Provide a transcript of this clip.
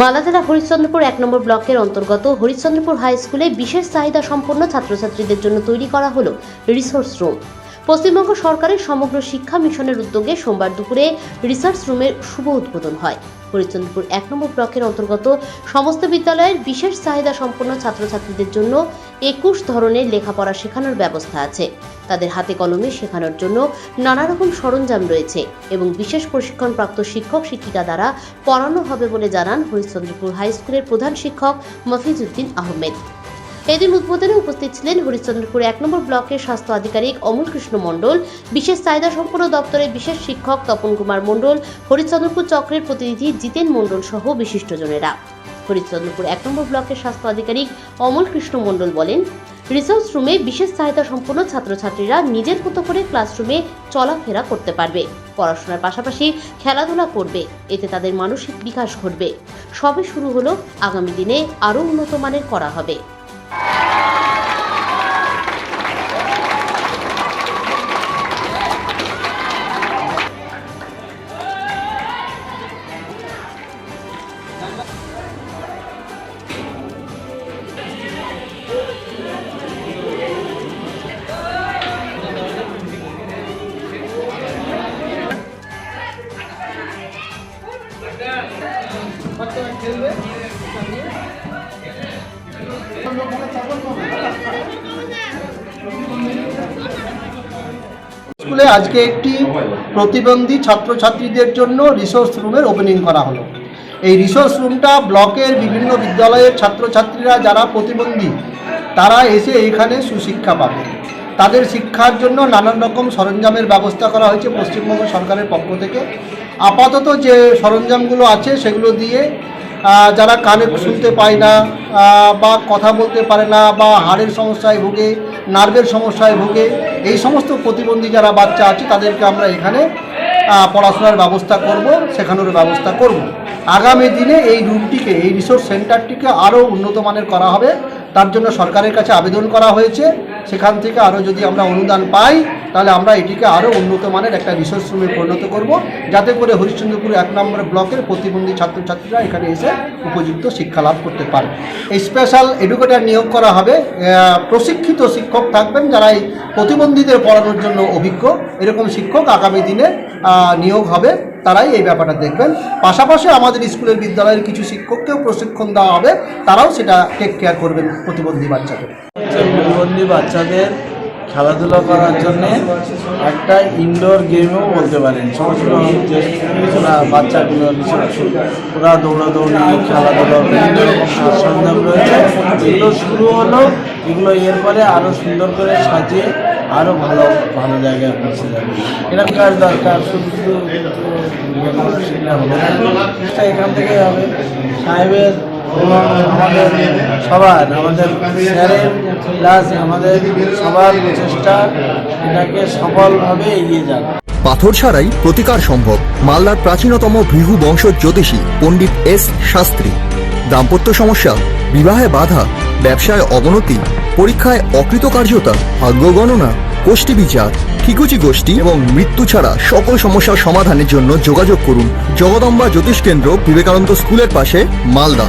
মালদা জেলা হরিশ্চন্দ্রপুর এক নম্বর ব্লকের অন্তর্গত হরিশ্চন্দ্রপুর হাই স্কুলে বিশেষ চাহিদা সম্পন্ন ছাত্রছাত্রীদের জন্য তৈরি করা হলো রিসোর্স রুম। পশ্চিমবঙ্গ সরকারের সমগ্র শিক্ষা মিশনের উদ্যোগে সোমবার দুপুরে রিসার্চ রুমের শুভ উদ্বোধন হয়। হরিশ্চন্দ্রপুর এক নম্বর ব্লকের অন্তর্গত সমস্ত বিদ্যালয়ের বিশেষ চাহিদা সম্পন্ন ছাত্রছাত্রীদের জন্য একুশ ধরনের লেখাপড়া শেখানোর ব্যবস্থা আছে। তাদের হাতে কলমে শেখানোর জন্য নানা রকম সরঞ্জাম রয়েছে এবং বিশেষ প্রশিক্ষণপ্রাপ্ত শিক্ষক শিক্ষিকা দ্বারা পড়ানো হবে বলে জানান হরিশ্চন্দ্রপুর হাই স্কুলের প্রধান শিক্ষক মফিজউদ্দিন আহমেদ। এদিন উদ্বোধনে উপস্থিত ছিলেন হরিশ্চন্দ্রপুর এক নম্বর ব্লকের স্বাস্থ্য আধিকারিক অমল কৃষ্ণ মণ্ডল, বিশেষ চাহিদা সম্পন্ন দপ্তরের বিশেষ শিক্ষক তপন কুমার মণ্ডল, হরিশ্চন্দ্রপুর চক্রের প্রতিনিধি জিতেন মণ্ডল সহ বিশিষ্টজনেরা। হরিশ্চন্দ্রপুর এক নম্বর ব্লকের স্বাস্থ্য আধিকারিক অমল কৃষ্ণ মণ্ডল বলেন রিসার্চ রুমে বিশেষ চাহিদা সম্পন্ন ছাত্রছাত্রীরা নিজের মতো করে ক্লাসরুমে চলাফেরা করতে পারবে। পড়াশোনার পাশাপাশি খেলাধুলা করবে, এতে তাদের মানসিক বিকাশ ঘটবে। সবে শুরু হলো, আগামী দিনে আরও উন্নত মানের করা হবে। স্কুলে আজকে একটি প্রতিবন্ধী ছাত্রছাত্রীদের জন্য রিসোর্স রুমের ওপেনিং করা হলো। এই রিসোর্স রুমটা ব্লকের বিভিন্ন বিদ্যালয়ের ছাত্রছাত্রীরা যারা প্রতিবন্ধী, তারা এসে এখানে সুশিক্ষা পাবে। তাদের শিক্ষার জন্য নানান রকম সরঞ্জামের ব্যবস্থা করা হয়েছে পশ্চিমবঙ্গ সরকারের পক্ষ থেকে। আপাতত যে সরঞ্জামগুলো আছে সেগুলো দিয়ে যারা কানে শুনতে পায় না বা কথা বলতে পারে না, বা হাড়ের সমস্যায় ভোগে, নার্ভের সমস্যায় ভোগে, এই সমস্ত প্রতিবন্ধী যারা বাচ্চা আছে, তাদেরকে আমরা এখানে পড়াশোনার ব্যবস্থা করব, শেখানোর ব্যবস্থা করব। আগামী দিনে এই রুমটিকে, এই রিসোর্স সেন্টারটিকে আরও উন্নত মানের করা হবে। তার জন্য সরকারের কাছে আবেদন করা হয়েছে। সেখান থেকে আরও যদি আমরা অনুদান পাই তাহলে আমরা এটিকে আরও উন্নত মানের একটা রিসোর্স রুমে পরিণত করব। যাতে করে হরিশ্চন্দ্রপুর এক নম্বর ব্লকের প্রতিবন্ধী ছাত্রছাত্রীরা এখানে এসে উপযুক্ত শিক্ষা লাভ করতে পারে। এই স্পেশাল এডুকেটার নিয়োগ করা হবে। প্রশিক্ষিত শিক্ষক থাকবেন যারা এই প্রতিবন্ধীদের পড়ানোর জন্য অভিজ্ঞ। এরকম শিক্ষক আগামী দিনে নিয়োগ হবে। তারাই এই ব্যাপারটা দেখবেন। পাশাপাশি আমাদের স্কুলের বিদ্যালয়ের কিছু শিক্ষককেও প্রশিক্ষণ দেওয়া হবে। তারাও সেটা টেক কেয়ার করবেন প্রতিবন্ধী বাচ্চাদের। প্রতিবন্ধী বাচ্চাদের খেলাধুলা করার জন্য একটা ইনডোর গেমও বলতে পারেন। ছোটো যে বাচ্চাগুলো ওরা দৌড়াদৌড়ি, খেলাধুলা, বিভিন্ন রকম সরঞ্জাম রয়েছে। এগুলো শুরু হলো, এগুলো এরপরে আরও সুন্দর করে সাজিয়ে আরও ভালো ভালো জায়গায় পৌঁছে যাবে। এরকম দরকার, শুধু শুধু এখান থেকে হবে। সাহেবের আমাদের সবার, আমাদের স্যারের প্লাস আমাদের সবার চেষ্টা এটাকে সফলভাবে এগিয়ে যাক। পাথর ছাড়াই প্রতিকার সম্ভব মালদার প্রাচীনতম ভৃহু বংশ জ্যোতিষী পণ্ডিত এস শাস্ত্রী। দাম্পত্য সমস্যা, বিবাহে বাধা, ব্যবসায় অবনতি, পরীক্ষায় অকৃতকার্যতা, ভাগ্য গণনা, গোষ্ঠী বিচার, ঠিকুচি গোষ্ঠী এবং মৃত্যু ছাড়া সকল সমস্যার সমাধানের জন্য যোগাযোগ করুন জগদম্বা জ্যোতিষ কেন্দ্র বিবেকানন্দ স্কুলের পাশে, Malda.